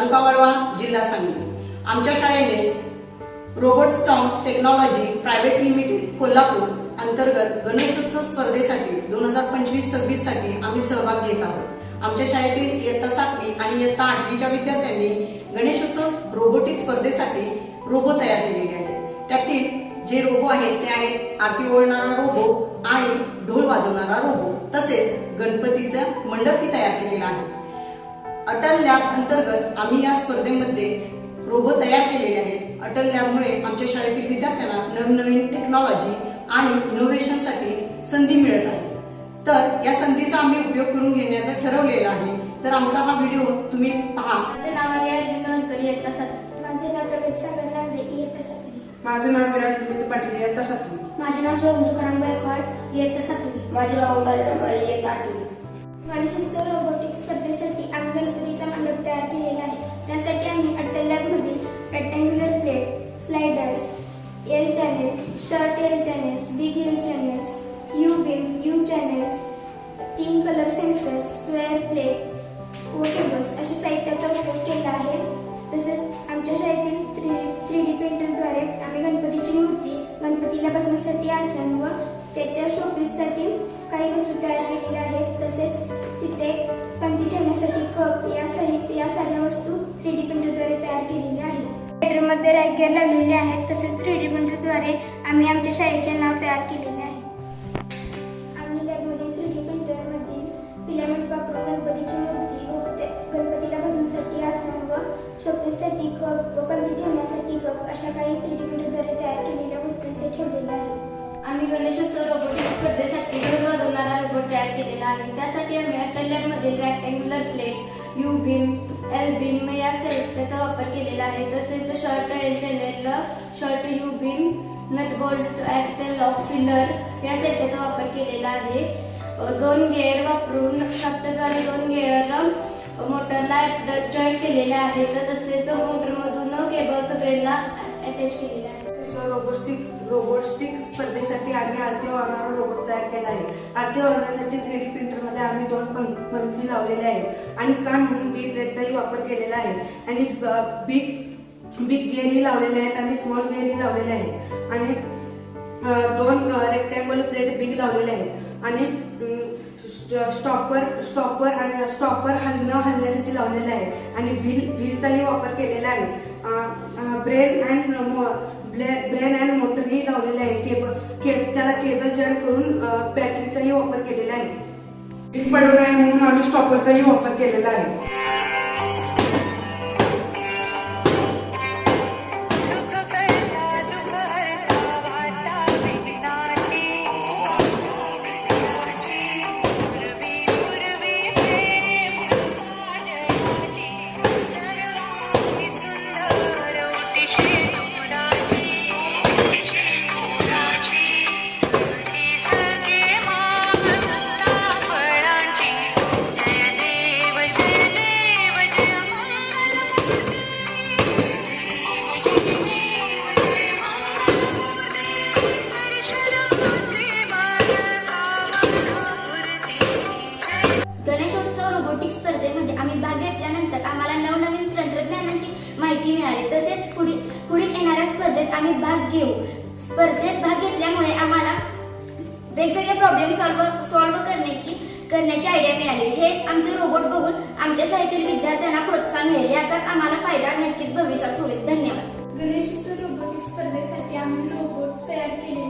तालुका वळवा जिल्हा सांगली. आमच्या शाळेने robot stomp technology private limited Kolhapur अंतर्गत गणेशोत्सव स्पर्धेसाठी दोन हजार पंचवीस सव्वीससाठी आम्ही सहभाग घेत आहोत. आमच्या शाळेतील इयत्ता सातवी आणि इयत्ता आठवीच्या विद्यार्थ्यांनी गणेशोत्सव रोबोटिक स्पर्धेसाठी रोबो तयार केलेले आहेत त्यातील जे रोबो आहेत ते आहेत आरती ओळणारा रोबो आणि ढोल वाजवणारा रोबो. तसेच गणपतीचं मंडपही तयार केलेला आहे. अटल लॅब अंतर्गत आम्ही या स्पर्धेमध्ये रोबो तयार केलेले आहेत. अटल लॅबमुळे आमच्या शाळेतील विद्यार्थ्यांना नवनवीन टेक्नॉलॉजी आणि इनोव्हेशनसाठी संधी मिळत आहे. तर या संधीचा आम्ही उपयोग करून घेण्याचं ठरवलेलं आहे. तर आमचा हा व्हिडिओ तुम्ही पहा. माझे नाव माझे नाव प्रगत सागर लांडे इयत्ता सातवी. माझे नाव विराज विनोद पाटील इयत्ता सातवी. माझे नाव शोभन तुकाराम गायकवाड इयत्ता सातवी. माझे नाव रमाळे इयत्ता आठवी. गणेशोत्सव रोबोटिक स्पर्धेसाठी आम्ही गणपतीचा मंडप तयार केलेला आहे. त्यासाठी आम्ही अट्टल लॅबमधील rectangular plate sliders L channel short L channels big L channels U beam U channels तीन कलर सेन्सर स्क्वेअर प्लेट त्याच्या शोपीससाठी काही वस्तू तयार केलेल्या आहेत. तसेच तिथे पंथी ठेवण्यासाठी कप या सहित या साऱ्या वस्तू थ्री डी प्रिंटरद्वारे तयार केलेल्या आहेत. बेडरूममध्ये रॅगेर लावलेले आहेत. तसेच थ्री डी प्रिंटरद्वारे आम्ही आमच्या शाळेचे नाव तयार केलेले आहे. आम्ही लॅबमध्ये थ्री डी प्रिंटरमधील फिलामेंट वापरून गणपतीची मूर्ती व गणपतीला बसण्यासाठी आसन व शोपीससाठी कप व पंथी ठेवण्यासाठी कप अशा काही three D printer Ganeshotsav robotic स्पर्धेसाठी ढोल वाजवणारा रोबोट तयार केलेला आहे. त्यासाठी आम्ही Atal लॅबमधील rectangular plate U beam L beam या साहित्याचा वापर केलेला आहे. तसेच short L channel short U beam nut bolt axle lock filler या साहित्याचा वापर केलेला आहे. दोन गेअर वापरून शाफ्टद्वारे दोन गेअर मोटरला जॉईंट केलेले आहेत. तसेच मोटरमधून केबल सगळ्यांना अटॅच केलेले आहे रोबोटिक रोबोटिक स्पर्धेसाठी आम्ही आरटीओ वाहणारा रोबोट तयार केला आहे. आरटीओ वाहण्यासाठी थ्री डी प्रिंटरमध्ये आम्ही दोन पंक्ती लावलेल्या आहेत. आणि कान म्हणून डी प्लेटचाही वापर केलेला आहे. आणि बिग बिग गेअरही लावलेले आहेत आणि स्मॉल गेअरही लावलेले आहेत. आणि दोन रेक्टँगल प्लेट बिग लावलेले आहेत. आणि स्टॉपर स्टॉपर आणि स्टॉपर हल न हलण्यासाठी लावलेला आहे आणि व्हील व्हीलचाही वापर केलेला आहे. ब्रेन अँड ब्रेन अँड मोटरही लावलेले आहे. केबल के त्याला केबल जॉईन करून बॅटरीचाही वापर केलेला आहे. पडून आहे म्हणून आम्ही स्टॉपरचाही वापर केलेला आहे. स्पर्धेत आम्ही भाग घेऊ. स्पर्धेत भाग घेतल्यामुळे आम्हाला वेगवेगळे प्रॉब्लेम सॉल्व सॉल्व करण्याची करण्याची आयडिया मिळाली. हे आमचे रोबोट बघून आमच्या शाळेतील विद्यार्थ्यांना प्रोत्साहन मिळेल. याचाच आम्हाला फायदा नक्कीच भविष्यात होईल. धन्यवाद. गणेश रोबोटिक स्पर्धेसाठी आम्ही रोबोट तयार केले